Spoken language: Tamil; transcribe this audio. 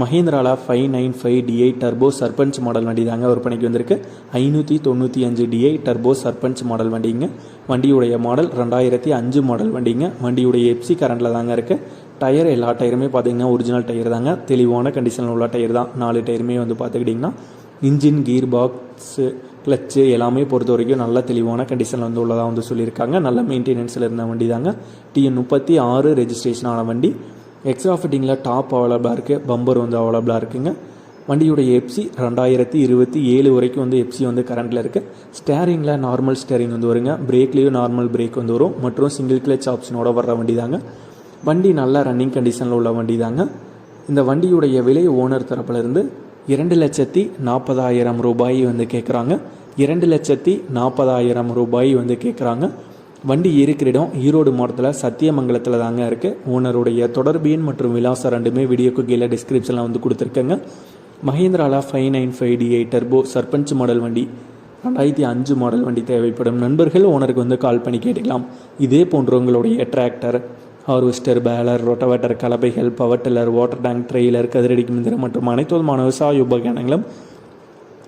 மஹேந்திராவில் five nine five DI turbo Sarpanch model வண்டி தாங்க விற்பனைக்கு வந்திருக்கு. ஐநூற்றி தொண்ணூற்றி அஞ்சு டிஐ டர்போ சர்பஞ்ச் மாடல் வண்டிங்க. வண்டியுடைய மாடல் ரெண்டாயிரத்தி அஞ்சு மாடல் வண்டிங்க. வண்டியுடைய எப்சி கரண்டில் தாங்க இருக்குது டயர் எல்லா டயருமே பார்த்தீங்கன்னா ஒரிஜினல் டயர் தாங்க. தெளிவான கண்டிஷனில் உள்ள டயர் தான். நாலு டயருமே வந்து பார்த்துக்கிட்டிங்கன்னா இன்ஜின் கீர் பாக்ஸு கிளச்சு எல்லாமே பொறுத்த வரைக்கும் நல்ல தெளிவான கண்டிஷனில் வந்து உள்ளதாக வந்து சொல்லியிருக்காங்க. நல்ல மெயின்டெனன்ஸில் இருந்த வண்டி தாங்க. டிஎன் முப்பத்தி ஆறு ரெஜிஸ்ட்ரேஷன் ஆன வண்டி. எக்ஸ்ட்ரா ஃபிட்டிங்கில் டாப் அவைலபிளாக இருக்குது பம்பர் வந்து அவைலபிளாக இருக்குங்க. வண்டியுடைய எப்சி ரெண்டாயிரத்தி இருபத்தி ஏழு வரைக்கும் வந்து எப்சி வந்து கரண்ட்டில் இருக்குது ஸ்டேரிங்கில் நார்மல் ஸ்டேரிங் வந்து வருங்க. பிரேக்லேயும் நார்மல் பிரேக் வந்து வரும். மற்றும் சிங்கிள் கிளச் ஆப்ஷனோட வர்ற வண்டி தாங்க வண்டி நல்லா ரன்னிங் கண்டிஷனில் உள்ள வண்டி தாங்க இந்த வண்டியுடைய விலை ஓனர் தரப்புலேருந்து இரண்டு லட்சத்தி நாற்பதாயிரம் ரூபாய் வந்து கேட்குறாங்க இரண்டு லட்சத்தி நாற்பதாயிரம் ரூபாய் வந்து கேட்குறாங்க வண்டி இருக்கிற இடம் ஈரோடு மாவட்டத்தில் சத்தியமங்கலத்தில் தாங்க இருக்குது ஓனருடைய தொடர்பு எண் மற்றும் விலாசம் ரெண்டுமே வீடியோக்கு கீழே டிஸ்கிரிப்ஷனில் வந்து கொடுத்துருக்கேங்க. மஹேந்திராலா five nine five D eight turbo Sarpanch model வண்டி. ரெண்டாயிரத்தி அஞ்சு மாடல் வண்டி தேவைப்படும். நண்பர்கள் ஓனருக்கு வந்து கால் பண்ணி கேட்டுக்கலாம். இதே போன்ற உங்களுடைய tractor harvester baler rotavator கலப்பைகள் power tiller water tank trailer கதிரடி மிந்திரம் மற்றும் அனைத்து விதமான விவசாய உபகரணங்களும்